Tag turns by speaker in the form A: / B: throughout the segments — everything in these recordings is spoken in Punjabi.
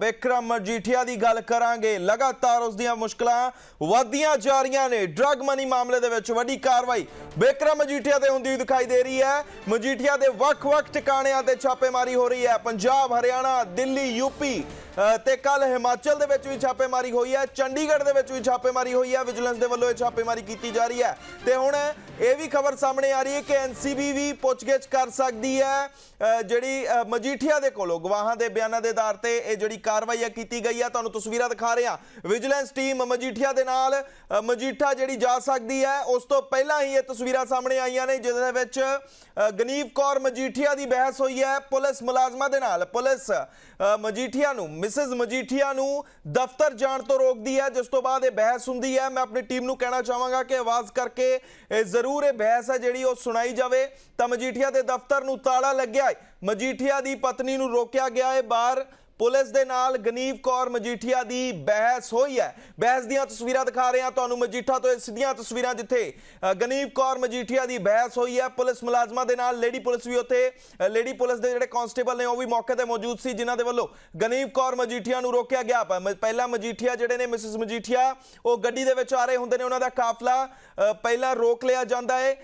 A: ਵਿਕਰਮ ਮਜੀਠੀਆ ਦੀ ਗੱਲ ਕਰਾਂਗੇ। ਲਗਾਤਾਰ ਉਸ ਦੀਆਂ ਮੁਸ਼ਕਲਾਂ ਵਧਦੀਆਂ ਜਾ ਰਹੀਆਂ ਨੇ। ਡਰੱਗ ਮਨੀ ਮਾਮਲੇ ਦੇ ਵਿੱਚ ਵੱਡੀ ਕਾਰਵਾਈ ਵਿਕਰਮ ਮਜੀਠੀਆ ਤੇ ਹੁੰਦੀ ਦਿਖਾਈ ਦੇ ਰਹੀ ਹੈ। ਮਜੀਠੀਆ ਦੇ ਵੱਖ-ਵੱਖ ਟਿਕਾਣਿਆਂ ਤੇ ਛਾਪੇਮਾਰੀ ਹੋ ਰਹੀ ਹੈ। ਪੰਜਾਬ ਹਰਿਆਣਾ ਦਿੱਲੀ ਯੂਪੀ ਅ, ਤੇ ਕੱਲ ਹਿਮਾਚਲ ਦੇ ਵਿੱਚ ਵੀ ਛਾਪੇਮਾਰੀ ਹੋਈ ਹੈ, ਚੰਡੀਗੜ੍ਹ ਦੇ ਵਿੱਚ ਵੀ ਛਾਪੇਮਾਰੀ ਹੋਈ ਹੈ, ਵਿਜੀਲੈਂਸ ਦੇ ਵੱਲੋਂ ਇਹ ਛਾਪੇਮਾਰੀ ਕੀਤੀ ਜਾ ਰਹੀ ਹੈ। ਤੇ ਹੁਣ ਇਹ ਵੀ ਖਬਰ ਸਾਹਮਣੇ ਆ ਰਹੀ ਹੈ ਕਿ ਐਨਸੀਬੀ ਵੀ ਪੁੱਛਗਿੱਛ ਕਰ ਸਕਦੀ ਹੈ ਜਿਹੜੀ ਮਜੀਠੀਆ ਦੇ ਕੋਲੋਂ, ਗਵਾਹਾਂ ਦੇ ਬਿਆਨਾਂ ਦੇ ਆਧਾਰ ਤੇ ਇਹ ਜਿਹੜੀ ਕਾਰਵਾਈ ਹੈ ਕੀਤੀ ਗਈ ਹੈ। ਤੁਹਾਨੂੰ ਤਸਵੀਰਾਂ ਦਿਖਾ ਰਹੇ ਹਾਂ। ਵਿਜੀਲੈਂਸ ਟੀਮ ਮਜੀਠੀਆ ਦੇ ਨਾਲ ਮਜੀਠਾ ਜਿਹੜੀ ਜਾ ਸਕਦੀ ਹੈ, ਉਸ ਤੋਂ ਪਹਿਲਾਂ ਹੀ ਇਹ ਤਸਵੀਰਾਂ ਸਾਹਮਣੇ ਆਈਆਂ ਨੇ ਜਿਸ ਦੇ ਵਿੱਚ ਗਨੀਵ ਕੌਰ ਮਜੀਠੀਆ ਦੀ ਬਹਿਸ ਹੋਈ ਹੈ, ਪੁਲਿਸ ਮੁਲਾਜ਼ਮਾਂ ਦੇ ਨਾਲ, ਪੁਲਿਸ ਮਜੀਠੀਆ ਨੂੰ ਮਿਸਿਸ ਮਜੀਠੀਆ ਨੂੰ ਦਫ਼ਤਰ ਜਾਣ ਤੋਂ ਰੋਕਦੀ ਹੈ, ਜਿਸ ਤੋਂ ਬਾਅਦ ਇਹ ਬਹਿਸ ਹੁੰਦੀ ਹੈ। ਮੈਂ ਆਪਣੀ ਟੀਮ ਨੂੰ ਕਹਿਣਾ ਚਾਹਾਂਗਾ ਕਿ ਆਵਾਜ਼ ਕਰਕੇ ਇਹ ਜ਼ਰੂਰ ਇਹ ਬਹਿਸ ਹੈ ਜਿਹੜੀ ਉਹ ਸੁਣਾਈ ਜਾਵੇ। ਤਾਂ ਮਜੀਠੀਆ ਦੇ ਦਫ਼ਤਰ ਨੂੰ ਤਾਲਾ ਲੱਗਿਆ ਹੈ। ਮਜੀਠੀਆ ਦੀ ਪਤਨੀ ਨੂੰ ਰੋਕਿਆ ਗਿਆ ਹੈ। ਬਾਹਰ ਪੁਲਿਸ ਦੇ ਨਾਲ ਗਨੀਵ ਕੌਰ ਮਜੀਠੀਆ ਦੀ ਬਹਿਸ ਹੋਈ ਹੈ। ਬਹਿਸ ਦੀਆਂ ਤਸਵੀਰਾਂ ਦਿਖਾ ਰਹੇ ਹਾਂ ਤੁਹਾਨੂੰ ਮਜੀਠਾ ਤੋਂ। ਇਹ ਸਿੱਧੀਆਂ ਤਸਵੀਰਾਂ ਜਿੱਥੇ ਅ, ਗਨੀਵ ਕੌਰ ਮਜੀਠੀਆ ਦੀ ਬਹਿਸ ਹੋਈ ਹੈ। ਪੁਲਿਸ ਮੁਲਾਜ਼ਮਾਂ ਦੇ ਨਾਲ ਲੇਡੀ ਪੁਲਿਸ ਵੀ ਉੱਥੇ ਲੇਡੀ ਪੁਲਿਸ ਦੇ ਜਿਹੜੇ ਕਾਂਸਟੇਬਲ ਨੇ ਉਹ ਵੀ ਮੌਕੇ ਤੇ ਮੌਜੂਦ ਸੀ ਜਿਨ੍ਹਾਂ ਦੇ ਵੱਲੋਂ ਗਨੀਵ ਕੌਰ ਮਜੀਠੀਆ ਨੂੰ ਰੋਕਿਆ ਗਿਆ। ਪ- ਮ- ਪਹਿਲਾਂ ਮਜੀਠੀਆ ਜਿਹੜੇ ਨੇ ਮਿਸਿਸ ਮਜੀਠੀਆ ਉਹ ਗੱਡੀ ਦੇ ਵਿੱਚ ਆ ਰਹੇ ਹੁੰਦੇ ਨੇ ਉਹਨਾਂ ਦਾ ਕਾਫਲਾ ਪਹਿਲਾਂ ਰੋਕ ਲਿਆ ਜਾਂਦਾ ਹੈ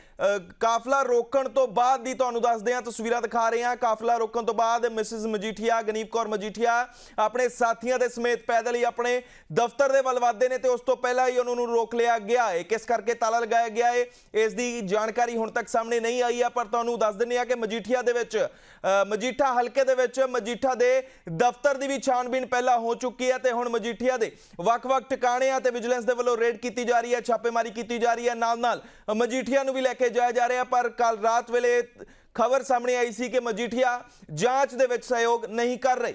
A: ਕਾਫਲਾ ਰੋਕਣ ਤੋਂ ਬਾਅਦ ਦੀ ਤੁਹਾਨੂੰ ਦੱਸਦੇ ਹਾਂ ਤਸਵੀਰਾਂ ਦਿਖਾ ਰਹੇ ਹਾਂ। ਕਾਫਲਾ ਰੋਕਣ ਤੋਂ ਬਾਅਦ ਮਿਸਿਸ ਮਜੀਠੀਆ ਗਨੀਵ ਕੌਰ ਮਜੀਠੀਆ ਆਪਣੇ ਸਾਥੀਆਂ ਦੇ ਸਮੇਤ ਪੈਦਲ ਹੀ ਆਪਣੇ ਦਫ਼ਤਰ ਦੇ ਵੱਲ ਵਧਦੇ ਨੇ ਤੇ ਉਸ ਤੋਂ ਪਹਿਲਾਂ ਹੀ ਉਹਨਾਂ ਨੂੰ ਰੋਕ ਲਿਆ ਗਿਆ ਹੈ ਕਿਸ ਕਰਕੇ ਤਾਲਾ ਲਗਾਇਆ ਗਿਆ ਹੈ ਇਸ ਦੀ ਜਾਣਕਾਰੀ ਹੁਣ ਤੱਕ ਸਾਹਮਣੇ ਨਹੀਂ ਆਈ ਹੈ ਪਰ ਤੁਹਾਨੂੰ ਦੱਸ ਦਿੰਦੇ ਆ ਕਿ ਮਜੀਠੀਆ ਦੇ ਵਿੱਚ ਮਜੀਠਾ ਹਲਕੇ ਦੇ ਵਿੱਚ, ਮਜੀਠਾ ਦੇ ਦਫ਼ਤਰ ਦੀ ਵੀ ਛਾਣਬੀਨ ਪਹਿਲਾਂ ਹੋ ਚੁੱਕੀ ਹੈ ਤੇ ਹੁਣ ਮਜੀਠੀਆ ਦੇ ਵੱਖ-ਵੱਖ ਟਿਕਾਣਿਆਂ ਤੇ ਵਿਜੀਲੈਂਸ ਦੇ ਵੱਲੋਂ ਰੇਡ ਕੀਤੀ ਜਾ ਰਹੀ ਹੈ ਛਾਪੇਮਾਰੀ ਕੀਤੀ ਜਾ ਰਹੀ ਹੈ ਨਾਲ-ਨਾਲ ਮਜੀਠੀਆ ਨੂੰ ਵੀ ਲੈ ਕੇ ਜਾਇਆ ਜਾ ਰਿਹਾ, ਪਰ ਕੱਲ ਰਾਤ ਵੇਲੇ ਖਬਰ ਸਾਹਮਣੇ ਆਈ ਸੀ ਕਿ ਮਜੀਠੀਆ ਜਾਂਚ ਦੇ ਵਿੱਚ ਸਹਿਯੋਗ ਨਹੀਂ ਕਰ ਰਹੀ।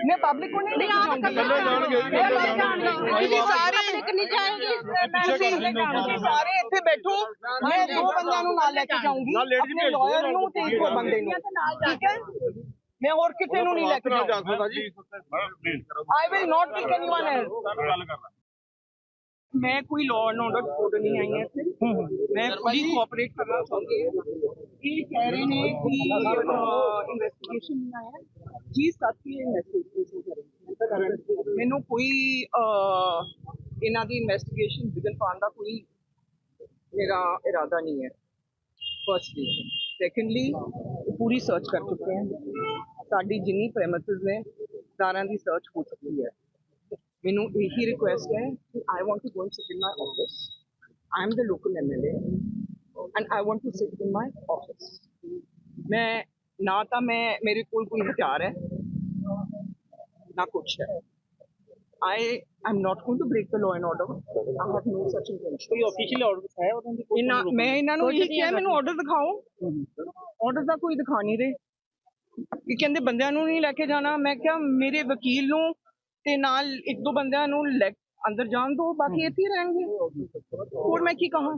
B: ਨਹੀਂ
C: ਪਬਲਿਕ ਨੂੰ ਨਹੀਂ ਲੈ ਕੇ ਜਾਣਗੇ ਤੁਸੀਂ ਸਾਰੇ ਪਬਲਿਕ ਨਹੀਂ ਜਾਏਗੀ ਸਾਰੇ ਇੱਥੇ ਬੈਠੋ। ਮੈਂ ਦੋ ਬੰਦਿਆਂ ਨੂੰ ਨਾਲ ਲੈ ਕੇ ਜਾਊਂਗੀ। ਆਪਣੇ ਲਾਇਰ ਨੂੰ ਤੇ ਇੱਕ ਬੰਦੇ ਨੂੰ। ਠੀਕ ਹੈ? ਮੈਂ ਹੋਰ ਕਿਸੇ ਨੂੰ ਨਹੀਂ ਲੈ ਕੇ ਜਾਊਂਗਾ। I will not take anyone else
B: ਗੱਲ ਕਰਨਾ
C: ਮੈਂ ਕੋਈ ਲਾਅ ਐਂਡ ਆਰਡਰ ਕੋਡ ਨਹੀਂ ਆਈ ਹੈ। ਮੈਂ ਖੁਦੀ ਕੋਆਪਰੇਟ ਕਰਨਾ ਚਾਹੁੰਦੀ ਹਾਂ। ਇਹ ਕਹਿ ਰਹੇ ਨੇ ਕਿ ਇਨਵੈਸਟੀਗੇਸ਼ਨ ਨਹੀਂ ਆਇਆ। ਜੀ, ਸਾਥੀ ਇਨਵੈਸਟੀਗੇਸ਼ਨ ਕਰਨਗੇ ਮੈਨੂੰ ਕੋਈ ਇਹਨਾਂ ਦੀ ਇਨਵੈਸਟੀਗੇਸ਼ਨ ਵਿਗਨ ਪਾਉਣ ਦਾ ਕੋਈ ਮੇਰਾ ਇਰਾਦਾ ਨਹੀਂ ਹੈ ਫਰਸਟਲੀ ਸੈਕੰਡਲੀ ਪੂਰੀ ਸਰਚ ਕਰ ਚੁੱਕੇ ਹਾਂ। ਸਾਡੀ ਜਿੰਨੀ ਪ੍ਰੈਮਿਸਿਸ ਨੇ, ਸਾਰਿਆਂ ਦੀ ਸਰਚ ਹੋ ਚੁੱਕੀ ਹੈ। ਮੈਨੂੰ ਇਹੀ ਰਿਕੁਐਸਟ ਹੈ ਕਿ I want to go and sit in my office I am the local MLA and I want to sit in my office ਮੈਂ ਨਾ ਤਾਂ ਮੈਂ ਮੇਰੇ ਕੋਲ ਕੋਈ ਹਥਿਆਰ ਹੈ ਨਾ ਕੁਛ ਹੈ। I am not going to break the law and order. I have no such intention.
D: ਕੋਈ ਆਫੀਸ਼ੀਅਲ ਆਰਡਰ ਹੈ ਉਹਨਾਂ ਦੀ? ਕੋਈ
C: ਇਹਨਾਂ ਮੈਂ ਇਹਨਾਂ ਨੂੰ ਇਹ ਕਿਹਾ ਮੈਨੂੰ ਆਰਡਰ ਦਿਖਾਓ। ਆਰਡਰ ਦਾ ਕੋਈ ਦਿਖਾ ਨਹੀਂ ਰਹੇ। ਇਹ ਕਹਿੰਦੇ ਬੰਦਿਆਂ ਨੂੰ ਨਹੀਂ ਲੈ ਕੇ ਜਾਣਾ। ਮੈਂ ਕਿਹਾ ਮੇਰੇ ਵਕੀਲ ਨੂੰ ਤੇ ਨਾਲ ਇੱਕ ਦੋ ਬੰਦਿਆਂ ਨੂੰ ਲੈ ਅੰਦਰ ਜਾਣ ਦੋ ਬਾਕੀ ਇੱਥੇ ਹੀ ਰਹਿਣਗੇ। ਹੋਰ ਮੈਂ ਕੀ ਕਹਾਂ?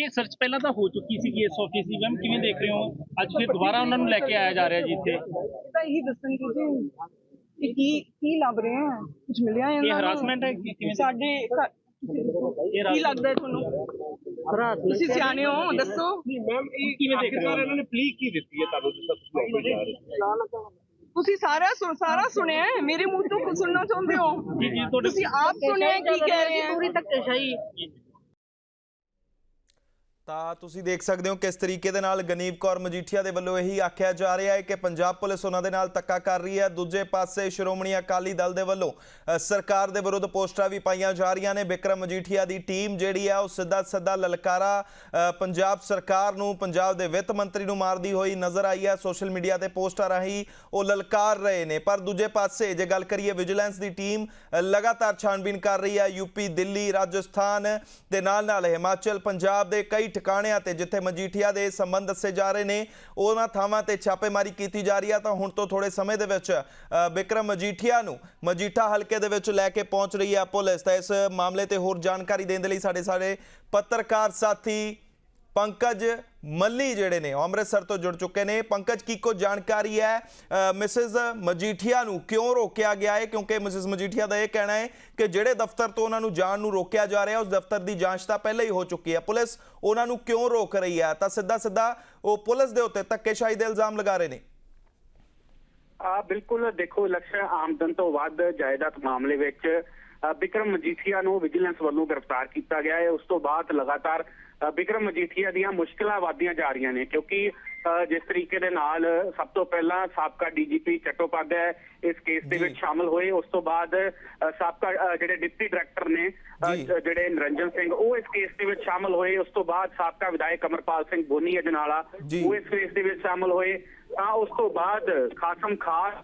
D: ਇਹ ਸਰਚ ਪਹਿਲਾਂ ਤਾਂ ਹੋ ਚੁੱਕੀ ਸੀ ਇਸ ਆਫਿਸ ਦੀ ਮੈਮ ਕਿਵੇਂ ਦੇਖ ਰਹੇ ਹੋ? ਅੱਜ ਫਿਰ ਦੁਬਾਰਾ ਉਹਨਾਂ ਨੂੰ ਲੈ ਕੇ ਆਇਆ ਜਾ ਰਿਹਾ ਜੀ ਇੱਥੇ।
C: ਤਾਂ ਇਹੀ ਦੱਸਣਗੇ ਜੀ ਇਹ ਕੀ ਕੀ ਲੱਭ ਰਹੇ ਆ? ਕੁਝ ਮਿਲਿਆ ਇਹਨਾਂ
D: ਇਹ ਹਰਾਸਮੈਂਟ ਹੈ ਕਿਵੇਂ
C: ਸਾਡੇ ਕੀ ਲੱਗਦਾ ਤੁਹਾਨੂੰ? ਤੁਸੀਂ ਸਿਆਣੇ ਹੋ ਦੱਸੋ।
B: ਮੈਮ ਇਹ
D: ਕਿਵੇਂ ਦੇਖ ਰਹੇ ਹੋ?
B: ਇਹਨਾਂ ਨੇ ਪਲੀ ਕੀ ਦਿੱਤੀ ਹੈ ਤੁਹਾਨੂੰ ਜਿਸ ਤਰ੍ਹਾਂ ਤੁਸੀਂ ਜਾ ਰਹੇ ਹੋ?
C: ਤੁਸੀਂ ਸਾਰਾ ਸੁਣ ਸਾਰਾ ਸੁਣਿਆ ਹੈ? ਮੇਰੇ ਮੂੰਹ ਤੋਂ ਸੁਣਨਾ ਚਾਹੁੰਦੇ ਹੋ?
D: ਜੀ ਜੀ ਤੁਹਾਡੇ
C: ਤੁਸੀਂ ਆਪ ਸੁਣਿਆ ਹੈ? ਕੀ ਕਹਿ ਰਹੇ ਹੈ? ਪੂਰੀ
A: ਤਾਂ ਤੁਸੀਂ ਦੇਖ ਸਕਦੇ ਹੋ ਕਿਸ ਤਰੀਕੇ ਦੇ ਨਾਲ ਗਨੀਵ ਕੌਰ ਮਜੀਠੀਆ ਦੇ ਵੱਲੋਂ ਇਹੀ ਆਖਿਆ ਜਾ ਰਿਹਾ ਹੈ ਕਿ ਪੰਜਾਬ ਪੁਲਿਸ ਉਹਨਾਂ ਦੇ ਨਾਲ ਧੱਕਾ ਕਰ ਰਹੀ ਹੈ। ਦੂਜੇ ਪਾਸੇ ਸ਼੍ਰੋਮਣੀ ਅਕਾਲੀ ਦਲ ਦੇ ਵੱਲੋਂ ਅ, ਸਰਕਾਰ ਦੇ ਵਿਰੁੱਧ ਪੋਸਟਰਾਂ ਵੀ ਪਾਈਆਂ ਜਾ ਰਹੀਆਂ ਨੇ। ਵਿਕਰਮ ਮਜੀਠੀਆ ਦੀ ਟੀਮ ਜਿਹੜੀ ਆ ਉਹ ਸਿੱਧਾ ਸਿੱਧਾ ਲਲਕਾਰਾ ਅ, ਪੰਜਾਬ ਸਰਕਾਰ ਨੂੰ ਪੰਜਾਬ ਦੇ ਵਿੱਤ ਮੰਤਰੀ ਨੂੰ ਮਾਰਦੀ ਹੋਈ ਨਜ਼ਰ ਆਈ ਹੈ। ਸੋਸ਼ਲ ਮੀਡੀਆ ਤੇ ਪੋਸਟਾਂ ਰਾਹੀਂ ਉਹ ਲਲਕਾਰ ਰਹੇ ਨੇ। ਪਰ ਦੂਜੇ ਪਾਸੇ ਜੇ ਗੱਲ ਕਰੀਏ ਵਿਜੀਲੈਂਸ ਦੀ ਟੀਮ ਅ, ਲਗਾਤਾਰ ਛਾਣਬੀਨ ਕਰ ਰਹੀ ਹੈ। ਯੂਪੀ ਦਿੱਲੀ ਰਾਜਸਥਾਨ ਦੇ ਨਾਲ ਨਾਲ ਹਿਮਾਚਲ ਪੰਜਾਬ ਦੇ ਕਈ ਠਿਕਾਣਿਆਂ ਤੇ ਜਿੱਥੇ ਮਜੀਠੀਆ ਦੇ ਸੰਬੰਧ ਦੱਸੇ ਜਾ ਰਹੇ ਨੇ ਉਹਨਾਂ ਥਾਵਾਂ ਤੇ ਛਾਪੇਮਾਰੀ ਕੀਤੀ ਜਾ ਰਹੀ ਹੈ ਤਾਂ ਹੁਣ ਤੋਂ ਥੋੜੇ ਸਮੇਂ ਦੇ ਵਿੱਚ ਅ, ਬਿਕਰਮ ਮਜੀਠੀਆ ਨੂੰ ਮਜੀਠਾ ਹਲਕੇ ਦੇ ਵਿੱਚ ਲੈ ਕੇ ਪਹੁੰਚ ਰਹੀ ਹੈ ਪੁਲਿਸ। ਤਾਂ ਇਸ ਮਾਮਲੇ ਤੇ ਹੋਰ ਜਾਣਕਾਰੀ ਦੇਣ ਦੇ ਲਈ ਸਾਡੇ ਸਾਰੇ ਪੱਤਰਕਾਰ ਸਾਥੀ ਪੰਕਜ ਮੱਲੀ ਜਿਹੜੇ ਨੇ ਅੰਮ੍ਰਿਤਸਰ ਤੋਂ ਜੁੜ ਚੁੱਕੇ ਨੇ। ਪੰਕਜ ਕੀ ਕੋ ਜਾਣਕਾਰੀ ਹੈ? ਮਿਸਿਸ ਮਜੀਠੀਆ ਨੂੰ ਕਿਉਂ ਰੋਕਿਆ ਗਿਆ ਹੈ? ਕਿਉਂਕਿ ਮਿਸਿਸ ਮਜੀਠੀਆ ਦਾ ਇਹ ਕਹਿਣਾ ਹੈ ਕਿ ਜਿਹੜੇ ਦਫ਼ਤਰ ਤੋਂ ਉਹਨਾਂ ਨੂੰ ਜਾਣ ਨੂੰ ਰੋਕਿਆ ਜਾ ਰਿਹਾ ਉਸ ਦਫ਼ਤਰ ਦੀ ਜਾਂਚ ਤਾਂ ਪਹਿਲਾਂ ਹੀ ਹੋ ਚੁੱਕੀ ਹੈ। ਪੁਲਿਸ ਉਹਨਾਂ ਨੂੰ ਕਿਉਂ ਰੋਕ ਰਹੀ ਹੈ? ਤਾਂ ਸਿੱਧਾ ਸਿੱਧਾ ਉਹ ਪੁਲਿਸ ਦੇ ਉੱਤੇ ਧੱਕੇਸ਼ਾਹੀ ਦੇ ਇਲਜ਼ਾਮ ਲਗਾ ਰਹੇ ਨੇ।
E: ਆ ਬਿਲਕੁਲ ਦੇਖੋ ਲਕਸ਼ ਆਮਦਨ ਤੋਂ ਵੱਧ ਜਾਇਦਾਦ ਮਾਮਲੇ ਵਿੱਚ ਅ, ਬਿਕਰਮ ਮਜੀਠੀਆ ਨੂੰ ਵਿਜੀਲੈਂਸ ਵੱਲੋਂ ਗ੍ਰਿਫਤਾਰ ਕੀਤਾ ਗਿਆ ਹੈ। ਉਸ ਤੋਂ ਬਾਅਦ ਲਗਾਤਾਰ ਅ, ਬਿਕਰਮ ਮਜੀਠੀਆ ਦੀਆਂ ਮੁਸ਼ਕਲਾਂ ਵਧਦੀਆਂ ਜਾ ਰਹੀਆਂ ਨੇ ਕਿਉਂਕਿ ਜਿਸ ਤਰੀਕੇ ਦੇ ਨਾਲ ਸਭ ਤੋਂ ਪਹਿਲਾਂ ਸਾਬਕਾ ਡੀਜੀਪੀ ਚਟੋਪਾਧਿਆਏ ਇਸ ਕੇਸ ਦੇ। ਵਿੱਚ ਸ਼ਾਮਲ ਹੋਏ ਉਸ ਤੋਂ ਬਾਅਦ ਸਾਬਕਾ ਜਿਹੜੇ ਡਿਪਟੀ ਡਾਇਰੈਕਟਰ ਨੇ। ਜਿਹੜੇ ਨਰਿੰਜਨ ਸਿੰਘ ਉਹ ਇਸ ਕੇਸ ਦੇ ਵਿੱਚ ਸ਼ਾਮਲ ਹੋਏ ਉਸ ਤੋਂ ਬਾਅਦ ਸਾਬਕਾ ਵਿਧਾਇਕ ਅਮਰਪਾਲ ਸਿੰਘ ਬੋਨੀ ਅਜਨਾਲਾ। ਉਹ ਇਸ ਕੇਸ ਦੇ ਵਿੱਚ ਸ਼ਾਮਲ ਹੋਏ ਤਾਂ ਉਸ ਤੋਂ ਬਾਅਦ ਖਾਸਮ ਖਾਸ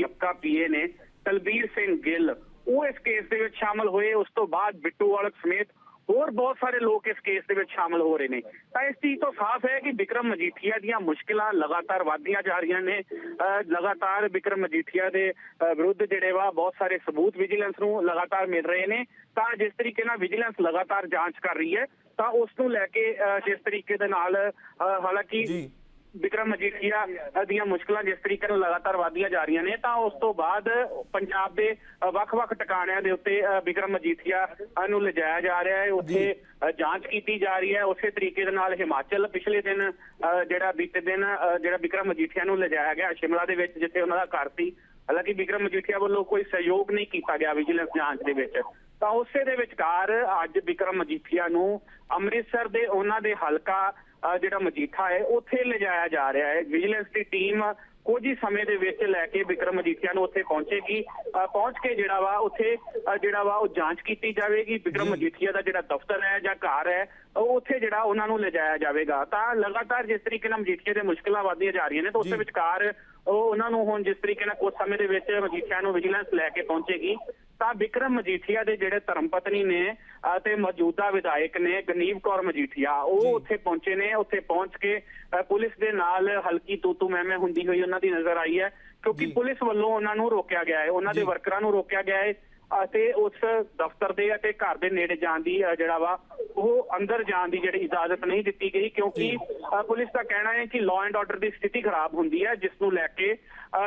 E: ਸਾਬਕਾ ਪੀਏ ਨੇ ਤਲਬੀਰ ਸਿੰਘ ਗਿੱਲ ਉਹ ਇਸ ਕੇਸ ਦੇ ਵਿੱਚ ਸ਼ਾਮਲ ਹੋਏ ਉਸ ਤੋਂ ਬਾਅਦ ਬਿੱਟੂ ਵਾਲਕ ਸਮੇਤ ਹੋਰ ਬਹੁਤ ਸਾਰੇ ਲੋਕ ਇਸ ਕੇਸ ਦੇ ਵਿੱਚ ਸ਼ਾਮਲ ਹੋ ਰਹੇ ਨੇ। ਤਾਂ ਇਸ ਚੀਜ਼ ਤੋਂ ਸਾਫ਼ ਹੈ ਕਿ ਵਿਕਰਮ ਮਜੀਠੀਆ ਦੀਆਂ ਮੁਸ਼ਕਲਾਂ ਲਗਾਤਾਰ ਵਧਦੀਆਂ ਜਾ ਰਹੀਆਂ ਨੇ। ਅਹ ਲਗਾਤਾਰ ਵਿਕਰਮ ਮਜੀਠੀਆ ਦੇ ਵਿਰੁੱਧ ਜਿਹੜੇ ਵਾ, ਬਹੁਤ ਸਾਰੇ ਸਬੂਤ ਵਿਜੀਲੈਂਸ ਨੂੰ ਲਗਾਤਾਰ ਮਿਲ ਰਹੇ ਨੇ। ਤਾਂ ਜਿਸ ਤਰੀਕੇ ਨਾਲ ਵਿਜੀਲੈਂਸ ਲਗਾਤਾਰ ਜਾਂਚ ਕਰ ਰਹੀ ਹੈ, ਤਾਂ ਉਸ ਨੂੰ ਲੈ ਕੇ, ਅਹ ਜਿਸ ਤਰੀਕੇ ਦੇ ਨਾਲ ਹਾਲਾਂਕਿ ਵਿਕਰਮ ਮਜੀਠੀਆ ਦੀਆਂ ਮੁਸ਼ਕਲਾਂ ਜਿਸ ਤਰੀਕੇ ਨਾਲ ਲਗਾਤਾਰ ਵਧਦੀਆਂ ਜਾ ਰਹੀਆਂ ਨੇ ਤਾਂ ਉਸ ਤੋਂ ਬਾਅਦ ਪੰਜਾਬ ਦੇ ਵੱਖ-ਵੱਖ ਟਿਕਾਣਿਆਂ ਦੇ ਉੱਤੇ ਵਿਕਰਮ ਮਜੀਠੀਆ ਨੂੰ ਲਿਜਾਇਆ ਜਾ ਰਿਹਾ ਹੈ। ਉੱਥੇ ਜਾਂਚ ਕੀਤੀ ਜਾ ਰਹੀ ਹੈ। ਉਸੇ ਤਰੀਕੇ ਦੇ ਨਾਲ ਹਿਮਾਚਲ ਪਿਛਲੇ ਦਿਨ ਜਿਹੜਾ ਬੀਤੇ ਦਿਨ ਜਿਹੜਾ ਵਿਕਰਮ ਮਜੀਠੀਆ ਨੂੰ ਲਿਜਾਇਆ ਗਿਆ ਸ਼ਿਮਲਾ ਦੇ ਵਿੱਚ ਜਿੱਥੇ ਉਹਨਾਂ ਦਾ ਘਰ ਸੀ। ਹਾਲਾਂਕਿ ਵਿਕਰਮ ਮਜੀਠੀਆ ਵੱਲੋਂ ਕੋਈ ਸਹਿਯੋਗ ਨਹੀਂ ਕੀਤਾ ਗਿਆ ਵਿਜੀਲੈਂਸ ਜਾਂਚ ਦੇ ਵਿੱਚ। ਤਾਂ ਉਸੇ ਦੇ ਵਿਚਕਾਰ ਅੱਜ ਵਿਕਰਮ ਮਜੀਠੀਆ ਨੂੰ ਅੰਮ੍ਰਿਤਸਰ ਦੇ ਉਹਨਾਂ ਦੇ ਹਲਕਾ ਜਿਹੜਾ ਮਜੀਠਾ ਹੈ ਉੱਥੇ ਲਿਜਾਇਆ ਜਾ ਰਿਹਾ ਹੈ। ਵਿਜੀਲੈਂਸ ਦੀ ਟੀਮ ਕੁਝ ਹੀ ਸਮੇਂ ਦੇ ਵਿੱਚ ਲੈ ਕੇ ਵਿਕਰਮ ਮਜੀਠੀਆ ਨੂੰ ਉੱਥੇ ਪਹੁੰਚੇਗੀ। ਪਹੁੰਚ ਕੇ ਜਿਹੜਾ ਵਾ ਉੱਥੇ ਜਿਹੜਾ ਵਾ ਉਹ ਜਾਂਚ ਕੀਤੀ ਜਾਵੇਗੀ। ਵਿਕਰਮ। ਮਜੀਠੀਆ ਦਾ ਜਿਹੜਾ ਦਫ਼ਤਰ ਹੈ ਜਾਂ ਘਰ ਹੈ ਉਹ ਉੱਥੇ ਜਿਹੜਾ ਉਹਨਾਂ ਨੂੰ ਲਿਜਾਇਆ ਜਾਵੇਗਾ। ਤਾਂ ਲਗਾਤਾਰ ਜਿਸ ਤਰੀਕੇ ਨਾਲ ਮਜੀਠੀਆ ਦੇ ਮੁਸ਼ਕਲਾਂ ਵਧਦੀਆਂ ਜਾ ਰਹੀਆਂ ਨੇ ਤਾਂ ਉਸੇ
A: ਜੀ।
E: ਵਿਚਕਾਰ ਉਹ ਉਹਨਾਂ ਨੂੰ ਹੁਣ ਜਿਸ ਤਰੀਕੇ ਨਾਲ ਕੁਝ ਸਮੇਂ ਦੇ ਵਿੱਚ ਮਜੀਠੀਆ ਨੂੰ ਵਿਜੀਲੈਂਸ ਲੈ ਕੇ ਪਹੁੰਚੇਗੀ। ਤਾਂ ਵਿਕਰਮ ਮਜੀਠੀਆ ਦੇ ਜਿਹੜੇ ਧਰਮ ਪਤਨੀ ਨੇ ਤੇ ਮੌਜੂਦਾ ਵਿਧਾਇਕ ਨੇ ਗਨੀਵ ਕੌਰ ਮਜੀਠੀਆ। ਉਹ ਉੱਥੇ ਪਹੁੰਚੇ ਨੇ ਉੱਥੇ ਪਹੁੰਚ ਕੇ ਪੁਲਿਸ ਦੇ ਨਾਲ ਹਲਕੀ ਤੂਤੂ ਮੈਮੇ ਹੁੰਦੀ ਹੋਈ ਉਹਨਾਂ ਦੀ ਨਜ਼ਰ ਆਈ ਹੈ ਕਿਉਂਕਿ। ਪੁਲਿਸ ਵੱਲੋਂ ਉਹਨਾਂ ਨੂੰ ਰੋਕਿਆ ਗਿਆ ਹੈ ਉਹਨਾਂ ਦੇ। ਵਰਕਰਾਂ ਨੂੰ ਰੋਕਿਆ ਗਿਆ ਹੈ ਅਤੇ ਉਸ ਦਫ਼ਤਰ ਦੇ ਅਤੇ ਘਰ ਦੇ ਨੇੜੇ ਜਾਣ ਦੀ ਜਿਹੜਾ ਵਾ ਉਹ ਅੰਦਰ ਜਾਣ ਦੀ ਜਿਹੜੀ ਇਜਾਜ਼ਤ ਨਹੀਂ ਦਿੱਤੀ ਗਈ ਕਿਉਂਕਿ ਪੁਲਿਸ ਦਾ ਕਹਿਣਾ ਹੈ ਕਿ ਲਾਅ ਐਂਡ ਆਰਡਰ ਦੀ ਸਥਿਤੀ ਖਰਾਬ ਹੁੰਦੀ ਹੈ ਜਿਸ ਨੂੰ ਲੈ ਕੇ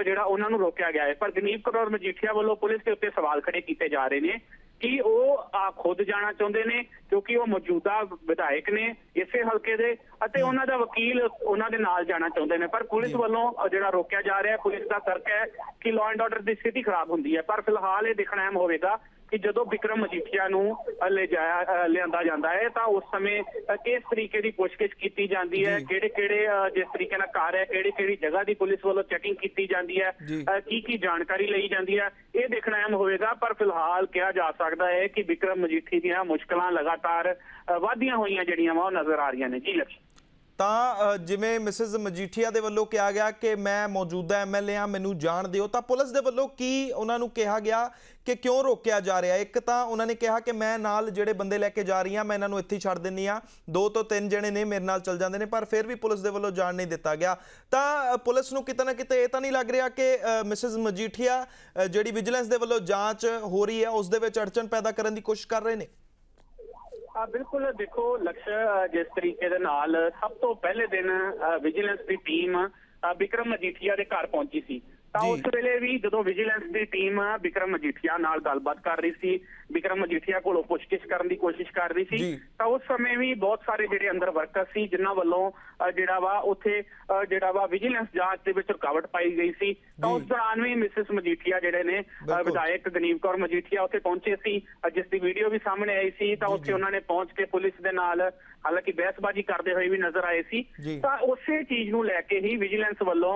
E: ਜਿਹੜਾ ਉਹਨਾਂ ਨੂੰ ਰੋਕਿਆ ਗਿਆ ਹੈ। ਪਰ ਗਨੀਪ ਕੌਰ ਮਜੀਠੀਆ ਵੱਲੋਂ ਪੁਲਿਸ ਦੇ ਉੱਤੇ ਸਵਾਲ ਖੜੇ ਕੀਤੇ ਜਾ ਰਹੇ ਨੇ। ਕਿ ਉਹ ਆ, ਖੁਦ ਜਾਣਾ ਚਾਹੁੰਦੇ ਨੇ ਕਿਉਂਕਿ ਉਹ ਮੌਜੂਦਾ ਵਿਧਾਇਕ ਨੇ ਇਸੇ ਹਲਕੇ ਦੇ ਅਤੇ ਉਹਨਾਂ ਦਾ ਵਕੀਲ ਉਹਨਾਂ ਦੇ ਨਾਲ ਜਾਣਾ ਚਾਹੁੰਦੇ ਨੇ। ਪਰ ਪੁਲਿਸ। ਵੱਲੋਂ ਜਿਹੜਾ ਰੋਕਿਆ ਜਾ ਰਿਹਾ ਹੈ ਪੁਲਿਸ ਦਾ ਤਰਕ ਹੈ ਕਿ ਲਾਅ ਐਂਡ ਆਰਡਰ ਦੀ ਸਥਿਤੀ ਖਰਾਬ ਹੁੰਦੀ ਹੈ। ਪਰ ਫਿਲਹਾਲ ਇਹ ਦੇਖਣਾ ਅਹਿਮ ਹੋਵੇਗਾ ਕਿ ਜਦੋਂ ਵਿਕਰਮ ਮਜੀਠੀਆ ਨੂੰ ਅ, ਲਿਜਾਇਆ ਅ, ਲਿਆਂਦਾ ਜਾਂਦਾ ਹੈ ਤਾਂ ਉਸ ਸਮੇਂ ਕਿਸ ਤਰੀਕੇ ਦੀ ਪੁੱਛਗਿੱਛ ਕੀਤੀ ਜਾਂਦੀ ਹੈ। ਕਿਹੜੇ ਕਿਹੜੇ ਜਿਸ ਤਰੀਕੇ ਨਾਲ ਘਰ ਹੈ ਕਿਹੜੀ ਕਿਹੜੀ ਜਗ੍ਹਾ ਦੀ ਪੁਲਿਸ ਵੱਲੋਂ ਚੈਕਿੰਗ ਕੀਤੀ ਜਾਂਦੀ ਹੈ ਕੀ ਕੀ ਜਾਣਕਾਰੀ ਲਈ ਜਾਂਦੀ ਹੈ ਇਹ ਦੇਖਣਾ ਅਹਿਮ ਹੋਵੇਗਾ ਪਰ ਫਿਲਹਾਲ ਕਿਹਾ ਜਾ ਸਕਦਾ ਹੈ ਕਿ ਵਿਕਰਮ ਮਜੀਠੀ ਦੀਆਂ ਮੁਸ਼ਕਲਾਂ ਲਗਾਤਾਰ ਅ, ਵਧਦੀਆਂ ਹੋਈਆਂ ਜਿਹੜੀਆਂ ਵਾ ਉਹ ਨਜ਼ਰ ਆ ਰਹੀਆਂ ਨੇ। ਜੀ ਲక్ష్ਮੀ
A: ਤਾਂ ਜਿਵੇਂ ਮਿਸਿਸ ਮਜੀਠੀਆ ਦੇ ਵੱਲੋਂ ਕਿਹਾ ਗਿਆ ਕਿ ਮੈਂ ਮੌਜੂਦਾ ਐਮਐਲਏ ਆ ਮੈਨੂੰ ਜਾਣ ਦਿਓ ਤਾਂ ਪੁਲਿਸ ਦੇ ਵੱਲੋਂ ਕੀ ਉਹਨਾਂ ਨੂੰ ਕਿਹਾ ਗਿਆ ਕਿ ਕਿਉਂ ਰੋਕਿਆ ਜਾ ਰਿਹਾ? ਇੱਕ ਤਾਂ ਉਹਨਾਂ ਨੇ ਕਿਹਾ ਕਿ ਮੈਂ ਨਾਲ ਜਿਹੜੇ ਬੰਦੇ ਲੈ ਕੇ ਜਾ ਰਹੀ ਆ ਮੈਂ ਇਹਨਾਂ ਨੂੰ ਇੱਥੇ ਹੀ ਛੱਡ ਦਿੰਨੀ ਆ ਦੋ ਤੋਂ ਤਿੰਨ ਜਣੇ ਨੇ ਮੇਰੇ ਨਾਲ ਚੱਲ ਜਾਂਦੇ ਨੇ ਪਰ ਫਿਰ ਵੀ ਪੁਲਿਸ ਦੇ ਵੱਲੋਂ ਜਾਣ ਨਹੀਂ ਦਿੱਤਾ ਗਿਆ। ਤਾਂ ਪੁਲਿਸ ਨੂੰ ਕਿਤੇ ਨਾ ਕਿਤੇ ਇਹ ਤਾਂ ਨਹੀਂ ਲੱਗ ਰਿਹਾ ਕਿ ਅ, ਮਿਸਿਸ ਮਜੀਠੀਆ ਜਿਹੜੀ ਵਿਜੀਲੈਂਸ ਦੇ ਵੱਲੋਂ ਜਾਂਚ ਹੋ ਰਹੀ ਹੈ ਉਸ ਦੇ ਵਿੱਚ ਅੜਚਨ ਪੈਦਾ ਕਰਨ ਦੀ ਕੋਸ਼ਿਸ਼ ਕਰ ਰਹੇ ਨੇ।
E: ਆ ਬਿਲਕੁਲ ਦੇਖੋ ਲਕਸ਼ ਜਿਸ ਤਰੀਕੇ ਦੇ ਨਾਲ ਸਭ ਤੋਂ ਪਹਿਲੇ ਦਿਨ ਵਿਜੀਲੈਂਸ ਦੀ ਟੀਮ ਵਿਕਰਮ ਮਜੀਠੀਆ ਦੇ ਘਰ ਪਹੁੰਚੀ ਸੀ ਤਾਂ। ਉਸ ਵੇਲੇ ਵੀ ਜਦੋਂ ਵਿਜੀਲੈਂਸ ਦੀ ਟੀਮ ਵਿਕਰਮ ਮਜੀਠੀਆ ਨਾਲ ਗੱਲਬਾਤ ਕਰ ਰਹੀ ਸੀ ਵਿਕਰਮ ਮਜੀਠੀਆ ਕੋਲੋਂ ਪੁੱਛਗਿੱਛ ਕਰਨ ਦੀ ਕੋਸ਼ਿਸ਼ ਕਰ ਰਹੀ। ਸੀ ਤਾਂ ਉਸ ਸਮੇਂ ਵੀ ਬਹੁਤ ਸਾਰੇ ਜਿਹੜੇ ਅੰਦਰ ਵਰਕਰ ਸੀ ਜਿਨ੍ਹਾਂ ਵੱਲੋਂ ਜਿਹੜਾ ਵਾ ਉੱਥੇ ਜਿਹੜਾ ਵਾ ਵਿਜੀਲੈਂਸ ਜਾਂਚ ਦੇ ਵਿੱਚ ਰੁਕਾਵਟ ਪਾਈ ਗਈ ਸੀ ਤਾਂ। ਉਸ ਦੌਰਾਨ ਵੀ ਮਿਸਿਸ ਮਜੀਠੀਆ ਜਿਹੜੇ ਨੇ। ਵਿਧਾਇਕ ਗਨੀਵ ਕੌਰ ਮਜੀਠੀਆ ਉੱਥੇ ਪਹੁੰਚੇ ਸੀ ਜਿਸ ਦੀ ਵੀਡੀਓ ਵੀ ਸਾਹਮਣੇ ਆਈ ਸੀ ਤਾਂ ਉੱਥੇ। ਉਹਨਾਂ ਨੇ ਪਹੁੰਚ ਕੇ ਪੁਲਿਸ ਦੇ ਨਾਲ ਹਾਲਾਂਕਿ ਬਹਿਸਬਾਜ਼ੀ ਕਰਦੇ ਹੋਏ ਵੀ ਨਜ਼ਰ ਆਏ ਸੀ। ਤਾਂ ਉਸੇ ਚੀਜ਼ ਨੂੰ ਲੈ ਕੇ ਹੀ ਵਿਜੀਲੈਂਸ ਵੱਲੋਂ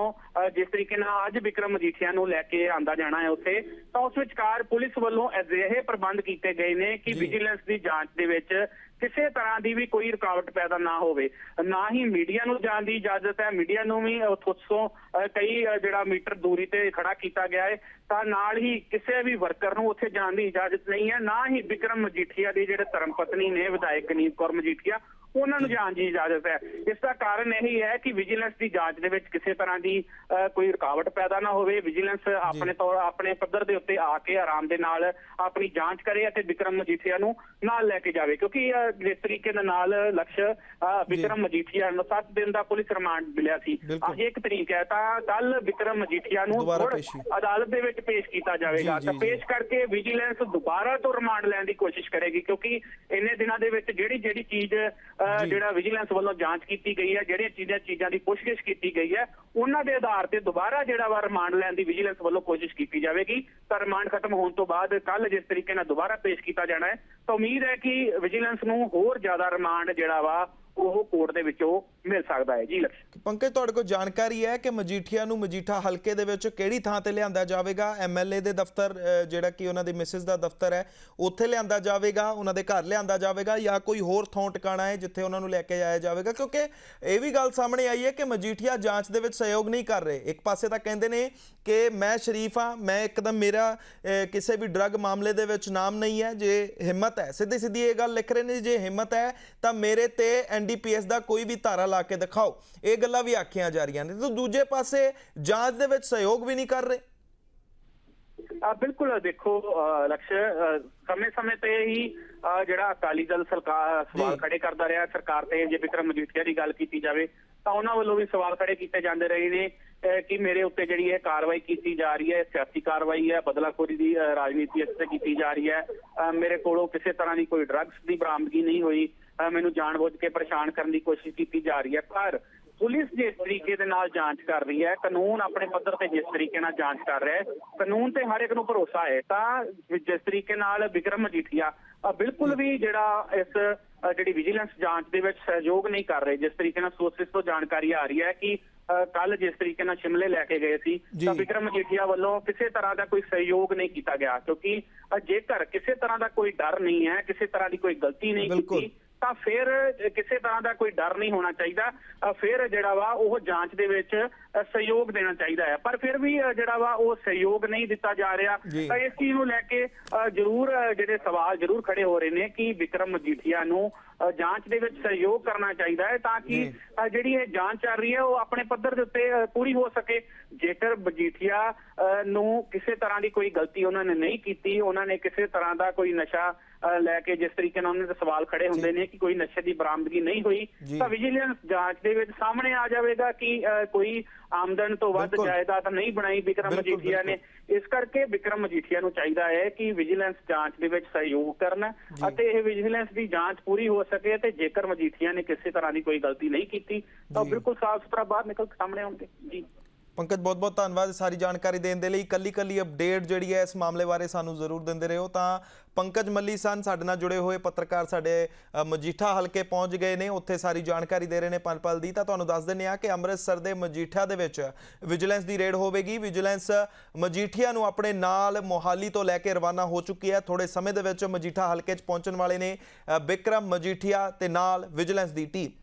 E: ਜਿਸ ਤਰੀਕੇ ਨਾਲ ਅੱਜ ਵਿਕਰਮ ਮਜੀਠੀਆ ਨੂੰ ਲੈ ਕੇ ਆਂਦਾ ਜਾਣਾ ਹੈ ਉੱਥੇ ਤਾਂ ਉਸ ਵਿਚਕਾਰ ਪੁਲਿਸ ਵੱਲੋਂ ਅਜਿਹੇ ਪ੍ਰਬੰਧ ਕੀਤੇ ਗਏ ਨੇ ਕਿ। ਵਿਜੀਲੈਂਸ ਦੀ ਜਾਂਚ ਦੇ ਵਿੱਚ ਕਿਸੇ ਤਰ੍ਹਾਂ ਦੀ ਵੀ ਕੋਈ ਰੁਕਾਵਟ ਪੈਦਾ ਨਾ ਹੋਵੇ ਨਾ ਹੀ ਮੀਡੀਆ ਨੂੰ ਜਾਣ ਦੀ ਇਜਾਜ਼ਤ ਹੈ ਮੀਡੀਆ ਨੂੰ ਵੀ ਉੱਥੋਂ ਕਈ ਜਿਹੜਾ ਮੀਟਰ ਦੂਰੀ ਤੇ ਖੜਾ ਕੀਤਾ ਗਿਆ ਹੈ ਤਾਂ ਨਾਲ ਹੀ ਕਿਸੇ ਵੀ ਵਰਕਰ ਨੂੰ ਉੱਥੇ ਜਾਣ ਦੀ ਇਜਾਜ਼ਤ ਨਹੀਂ ਹੈ ਨਾ ਹੀ ਵਿਕਰਮ ਮਜੀਠੀਆ ਦੀ ਜਿਹੜੇ ਧਰਮ ਪਤਨੀ ਨੇ ਵਿਧਾਇਕ ਨੀਤ ਕੌਰ ਮਜੀਠੀਆ ਉਹਨਾਂ ਨੂੰ ਜਾਣ ਦੀ ਇਜਾਜ਼ਤ ਹੈ। ਇਸ ਦਾ ਕਾਰਨ ਇਹੀ ਹੈ ਕਿ ਵਿਜੀਲੈਂਸ ਦੀ ਜਾਂਚ ਦੇ ਵਿੱਚ ਕਿਸੇ ਤਰ੍ਹਾਂ ਦੀ ਕੋਈ ਰੁਕਾਵਟ ਪੈਦਾ ਨਾ ਹੋਵੇ। ਵਿਜੀਲੈਂਸ ਆਪਣੇ ਤੌਰ ਆਪਣੇ ਪੱਧਰ ਦੇ ਉੱਤੇ ਆ ਕੇ ਆਰਾਮ ਦੇ ਨਾਲ ਆਪਣੀ ਜਾਂਚ ਕਰੇ ਅਤੇ ਵਿਕਰਮ ਮਜੀਠੀਆ ਨੂੰ ਨਾਲ ਲੈ ਕੇ ਜਾਵੇ। ਕਿਉਂਕਿ ਜਿਸ ਤਰੀਕੇ ਦੇ ਨਾਲ ਲਕਸ਼ ਵਿਕਰਮ ਮਜੀਠੀਆ ਨੂੰ 7 ਦਿਨ ਦਾ ਪੁਲਿਸ ਰਿਮਾਂਡ ਮਿਲਿਆ ਸੀ। ਅੱਜ ਇੱਕ ਤਰੀਕ ਹੈ। ਤਾਂ ਕੱਲ ਵਿਕਰਮ ਮਜੀਠੀਆ ਨੂੰ। ਅਦਾਲਤ ਦੇ ਵਿੱਚ ਪੇਸ਼ ਕੀਤਾ ਜਾਵੇਗਾ। ਤਾਂ ਪੇਸ਼ ਕਰਕੇ ਵਿਜੀਲੈਂਸ ਦੁਬਾਰਾ ਤੋਂ ਰਿਮਾਂਡ ਲੈਣ ਦੀ ਕੋਸ਼ਿਸ਼ ਕਰੇਗੀ। ਕਿਉਂਕਿ ਇੰਨੇ ਦਿਨਾਂ ਦੇ ਵਿੱਚ ਜਿਹੜੀ ਜਿਹੜੀ ਚੀਜ਼। ਜਿਹੜਾ ਵਿਜੀਲੈਂਸ ਵੱਲੋਂ ਜਾਂਚ ਕੀਤੀ ਗਈ ਹੈ ਜਿਹੜੀਆਂ ਚੀਜ਼ਾਂ ਚੀਜ਼ਾਂ ਦੀ ਪੁੱਛਗਿੱਛ ਕੀਤੀ ਗਈ ਹੈ ਉਹਨਾਂ ਦੇ ਆਧਾਰ ਤੇ ਦੁਬਾਰਾ ਜਿਹੜਾ ਵਾ ਰਿਮਾਂਡ ਲੈਣ ਦੀ ਵਿਜੀਲੈਂਸ ਵੱਲੋਂ ਕੋਸ਼ਿਸ਼ ਕੀਤੀ ਜਾਵੇਗੀ। ਤਾਂ ਰਿਮਾਂਡ ਖਤਮ ਹੋਣ ਤੋਂ ਬਾਅਦ ਕੱਲ ਜਿਸ ਤਰੀਕੇ ਨਾਲ ਦੁਬਾਰਾ ਪੇਸ਼ ਕੀਤਾ ਜਾਣਾ ਹੈ ਤਾਂ ਉਮੀਦ ਹੈ ਕਿ ਵਿਜੀਲੈਂਸ ਨੂੰ ਹੋਰ ਜ਼ਿਆਦਾ ਰਿਮਾਂਡ ਜਿਹੜਾ ਵਾ ਉਹ ਕੋਰਟ ਦੇ ਵਿੱਚੋਂ ਮਿਲ ਸਕਦਾ ਹੈ, ਜੀ।
A: ਪੰਕਜ, ਤੁਹਾਡੇ ਕੋਲ ਜਾਣਕਾਰੀ ਹੈ ਕਿ ਮਜੀਠੀਆ ਨੂੰ ਮਜੀਠਾ ਹਲਕੇ ਦੇ ਵਿੱਚ ਕਿਹੜੀ ਥਾਂ ਤੇ ਲਿਆਂਦਾ ਜਾਵੇਗਾ? ਐਮਐਲਏ ਦੇ ਦਫ਼ਤਰ ਜਿਹੜਾ ਕਿ ਉਹਨਾਂ ਦੇ ਮਿਸਿਸ ਦਾ ਦਫ਼ਤਰ ਹੈ, ਉੱਥੇ ਲਿਆਂਦਾ ਜਾਵੇਗਾ, ਉਹਨਾਂ ਦੇ ਘਰ ਲਿਆਂਦਾ ਜਾਵੇਗਾ ਜਾਂ ਕੋਈ ਹੋਰ ਥਾਂ ਟਿਕਾਣਾ ਹੈ ਜਿੱਥੇ ਉਹਨਾਂ ਨੂੰ ਲੈ ਕੇ ਜਾਇਆ ਜਾਵੇਗਾ? ਕਿਉਂਕਿ ਇਹ ਵੀ ਗੱਲ ਸਾਹਮਣੇ ਆਈ ਹੈ ਕਿ ਮਜੀਠੀਆ ਜਾਂਚ ਦੇ ਵਿੱਚ ਸਹਿਯੋਗ ਨਹੀਂ ਕਰ ਰਹੇ। ਇੱਕ ਪਾਸੇ ਤਾਂ ਕਹਿੰਦੇ ਨੇ ਕਿ ਮੈਂ ਸ਼ਰੀਫ ਆ ਮੈਂ ਇੱਕਦਮ ਮੇਰਾ ਕਿਸੇ ਵੀ ਡਰੱਗ ਮਾਮਲੇ ਦੇ ਵਿੱਚ ਨਾਮ ਨਹੀਂ ਹੈ, ਜੇ ਹਿੰਮਤ ਹੈ। ਸਿੱਧੀ ਸਿੱਧੀ ਇਹ ਗੱਲ ਲਿਖ ਰਹੇ ਨੇ, ਜੇ ਹਿੰਮਤ ਹੈ ਤਾਂ ਮੇਰੇ ਤੇ ਐਨਡੀਪੀਐਸ ਦਾ ਕੋਈ ਵੀ ਧਾਰਾ ਲਾ ਕੇ ਦਿਖਾਓ। ਇਹ ਗੱਲਾਂ ਵੀ ਆਖੀਆਂ ਜਾ ਰਹੀਆਂ ਨੇ। ਤੇ ਦੂਜੇ ਪਾਸੇ ਜਾਂਚ ਦੇ ਵਿੱਚ ਸਹਿਯੋਗ ਵੀ ਨਹੀਂ ਕਰ ਰਹੇ?
E: ਆ ਬਿਲਕੁਲ ਦੇਖੋ ਲਕਸ਼ ਸਮੇਂ-ਸਮੇਂ ਤੇ ਹੀ ਜਿਹੜਾ ਅਕਾਲੀ ਦਲ ਸਰਕਾਰ ਸਵਾਲ। ਖੜੇ ਕਰਦਾ ਰਿਹਾ। ਸਰਕਾਰ ਤੇ ਜੇ ਵਿਕਰਮ ਮਜੀਠੀਆ ਦੀ ਗੱਲ ਕੀਤੀ ਜਾਵੇ ਤਾਂ ਉਹਨਾਂ ਵੱਲੋਂ ਵੀ ਸਵਾਲ ਖੜੇ ਕੀਤੇ ਜਾਂਦੇ ਰਹੇ ਨੇ ਅਹ, ਕਿ ਮੇਰੇ ਉੱਤੇ ਜਿਹੜੀ ਇਹ ਕਾਰਵਾਈ ਕੀਤੀ ਜਾ ਰਹੀ ਹੈ ਸਿਆਸੀ ਕਾਰਵਾਈ ਹੈ ਬਦਲਾਖੋਰੀ ਦੀ ਰਾਜਨੀਤੀ ਇਸ ਤੇ ਕੀਤੀ ਜਾ ਰਹੀ ਹੈ। ਅਹ, ਮੇਰੇ ਕੋਲੋਂ ਕਿਸੇ ਤਰ੍ਹਾਂ ਦੀ ਕੋਈ ਡਰੱਗਸ ਦੀ ਬਰਾਮਦਗੀ ਨਹੀਂ ਹੋਈ। ਅਹ, ਮੈਨੂੰ ਜਾਣਬੁੱਝ ਕੇ ਪਰੇਸ਼ਾਨ ਕਰਨ ਦੀ ਕੋਸ਼ਿਸ਼ ਕੀਤੀ ਜਾ ਰਹੀ ਹੈ ਪਰ ਪੁਲਿਸ ਜਿਸ ਤਰੀਕੇ ਦੇ ਨਾਲ ਜਾਂਚ ਕਰ ਰਹੀ ਹੈ ਕਾਨੂੰਨ ਆਪਣੇ ਪੱਧਰ ਤੇ ਜਿਸ ਤਰੀਕੇ ਨਾਲ ਜਾਂਚ ਕਰ ਰਿਹਾ ਹੈ ਕਾਨੂੰਨ ਤੇ ਹਰ ਇੱਕ ਨੂੰ ਭਰੋਸਾ ਹੈ ਤਾਂ ਜਿਸ ਤਰੀਕੇ ਨਾਲ ਵਿਕਰਮ ਮਜੀਠੀਆ ਬਿਲਕੁਲ ਵੀ ਜਿਹੜਾ ਇਸ ਜਿਹੜੀ ਵਿਜੀਲੈਂਸ ਜਾਂਚ ਦੇ ਵਿੱਚ ਸਹਿਯੋਗ ਨਹੀਂ ਕਰ ਰਹੇ ਜਿਸ ਤਰੀਕੇ ਨਾਲ ਸੋਰਸਿਸ ਤੋਂ ਜਾਣਕਾਰੀ ਆ ਰਹੀ ਹੈ ਕਿ ਕੱਲ ਜਿਸ ਤਰੀਕੇ ਨਾਲ ਸ਼ਿਮਲੇ ਲੈ ਕੇ ਗਏ ਸੀ। ਤਾਂ ਵਿਕਰਮ ਮਜੀਠੀਆ ਵੱਲੋਂ ਕਿਸੇ ਤਰ੍ਹਾਂ ਦਾ ਕੋਈ ਸਹਿਯੋਗ ਨਹੀਂ ਕੀਤਾ ਗਿਆ ਕਿਉਂਕਿ ਜੇਕਰ ਕਿਸੇ ਤਰ੍ਹਾਂ ਦਾ ਕੋਈ ਡਰ ਨਹੀਂ ਹੈ ਕਿਸੇ ਤਰ੍ਹਾਂ ਦੀ ਕੋਈ ਗਲਤੀ ਨਹੀਂ। ਕੀਤੀ ਤਾਂ ਫਿਰ ਕਿਸੇ ਤਰ੍ਹਾਂ ਦਾ ਕੋਈ ਡਰ ਨਹੀਂ ਹੋਣਾ ਚਾਹੀਦਾ। ਫਿਰ ਜਿਹੜਾ ਵਾ ਉਹ ਜਾਂਚ ਦੇ ਵਿੱਚ ਸਹਿਯੋਗ ਦੇਣਾ ਚਾਹੀਦਾ ਹੈ। ਪਰ ਫਿਰ ਵੀ ਜਿਹੜਾ ਵਾ ਉਹ ਸਹਿਯੋਗ ਨਹੀਂ ਦਿੱਤਾ ਜਾ ਰਿਹਾ। ਤਾਂ ਇਸ ਚੀਜ਼ ਨੂੰ ਲੈ ਕੇ ਜ਼ਰੂਰ ਜਿਹੜੇ ਸਵਾਲ ਜ਼ਰੂਰ ਖੜੇ ਹੋ ਰਹੇ ਨੇ ਕਿ ਵਿਕਰਮ ਮਜੀਠੀਆ ਨੂੰ ਜਾਂਚ ਦੇ ਵਿੱਚ ਸਹਿਯੋਗ ਕਰਨਾ ਚਾਹੀਦਾ ਹੈ ਤਾਂ ਕਿ ਜਿਹੜੀ ਇਹ ਜਾਂਚ ਚੱਲ ਰਹੀ ਹੈ ਉਹ ਆਪਣੇ ਪੱਧਰ ਦੇ ਉੱਤੇ ਪੂਰੀ ਹੋ ਸਕੇ। ਜੇਕਰ ਮਜੀਠੀਆ ਨੂੰ ਕਿਸੇ ਤਰ੍ਹਾਂ ਦੀ ਕੋਈ ਗਲਤੀ ਉਹਨਾਂ ਨੇ ਨਹੀਂ ਕੀਤੀ ਉਹਨਾਂ ਨੇ ਕਿਸੇ ਤਰ੍ਹਾਂ ਦਾ ਕੋਈ ਨਸ਼ਾ ਲੈ ਕੇ ਜਿਸ ਤਰੀਕੇ ਨਾਲ ਉਹਨਾਂ ਦੇ ਸਵਾਲ ਖੜੇ ਹੁੰਦੇ ਨੇ ਕਿ ਕੋਈ ਨਸ਼ੇ ਦੀ ਬਰਾਮਦਗੀ ਨਹੀਂ ਹੋਈ। ਤਾਂ ਵਿਜੀਲੈਂਸ ਜਾਂਚ ਦੇ ਵਿੱਚ ਸਾਹਮਣੇ ਆ ਜਾਵੇਗਾ ਕਿ ਕੋਈ ਆਮਦਨ ਤੋਂ ਵੱਧ। ਜਾਇਦਾਦ ਨਹੀਂ ਬਣਾਈ ਵਿਕਰਮ ਮਜੀਠੀਆ ਨੇ ਇਸ ਕਰਕੇ ਵਿਕਰਮ ਮਜੀਠੀਆ ਨੂੰ ਚਾਹੀਦਾ ਹੈ ਕਿ ਵਿਜੀਲੈਂਸ ਜਾਂਚ ਦੇ ਵਿੱਚ ਸਹਿਯੋਗ ਕਰਨ। ਅਤੇ ਇਹ ਵਿਜੀਲੈਂਸ ਦੀ ਜਾਂਚ ਪੂਰੀ ਹੋ ਸਕੇ ਤੇ ਜੇਕਰ ਮਜੀਠੀਆ ਨੇ ਕਿਸੇ ਤਰ੍ਹਾਂ ਦੀ ਕੋਈ ਗਲਤੀ ਨਹੀਂ ਕੀਤੀ ਤਾਂ। ਬਿਲਕੁਲ ਸਾਫ਼ ਸੁਥਰਾ ਬਾਹਰ ਨਿਕਲ ਕੇ ਸਾਹਮਣੇ ਆਉਣਗੇ ਜੀ
A: ਪੰਕਜ ਬਹੁਤ ਬਹੁਤ ਧੰਨਵਾਦ ਸਾਰੀ ਜਾਣਕਾਰੀ ਦੇਣ ਦੇ ਲਈ। ਕੱਲੀ ਕੱਲੀ ਅਪਡੇਟ ਜਿਹੜੀ ਹੈ ਇਸ ਮਾਮਲੇ ਬਾਰੇ ਸਾਨੂੰ ਜ਼ਰੂਰ ਦਿੰਦੇ ਰਹੋ। ਤਾਂ ਪੰਕਜ ਮੱਲੀ ਸਨ ਸਾਡੇ ਨਾਲ ਜੁੜੇ ਹੋਏ, ਪੱਤਰਕਾਰ ਸਾਡੇ ਮਜੀਠਾ ਹਲਕੇ ਪਹੁੰਚ ਗਏ ਨੇ, ਉੱਥੇ ਸਾਰੀ ਜਾਣਕਾਰੀ ਦੇ ਰਹੇ ਨੇ ਪਲ ਪਲ ਦੀ। ਤਾਂ ਤੁਹਾਨੂੰ ਦੱਸ ਦਿੰਦੇ ਆ ਕਿ ਅੰਮ੍ਰਿਤਸਰ ਦੇ ਮਜੀਠਾ ਦੇ ਵਿੱਚ ਵਿਜੀਲੈਂਸ ਦੀ ਰੇਡ ਹੋਵੇਗੀ। ਵਿਜੀਲੈਂਸ ਮਜੀਠੀਆ ਨੂੰ ਆਪਣੇ ਨਾਲ ਮੋਹਾਲੀ ਤੋਂ ਲੈ ਕੇ ਰਵਾਨਾ ਹੋ ਚੁੱਕੀ ਹੈ। ਥੋੜੇ ਸਮੇਂ ਦੇ ਵਿੱਚ ਮਜੀਠਾ ਹਲਕੇ 'ਚ ਪਹੁੰਚਣ ਵਾਲੇ ਨੇ ਬਿਕਰਮ ਮਜੀਠੀਆ ਤੇ ਨਾਲ ਵਿਜੀਲੈਂਸ ਦੀ ਟੀਮ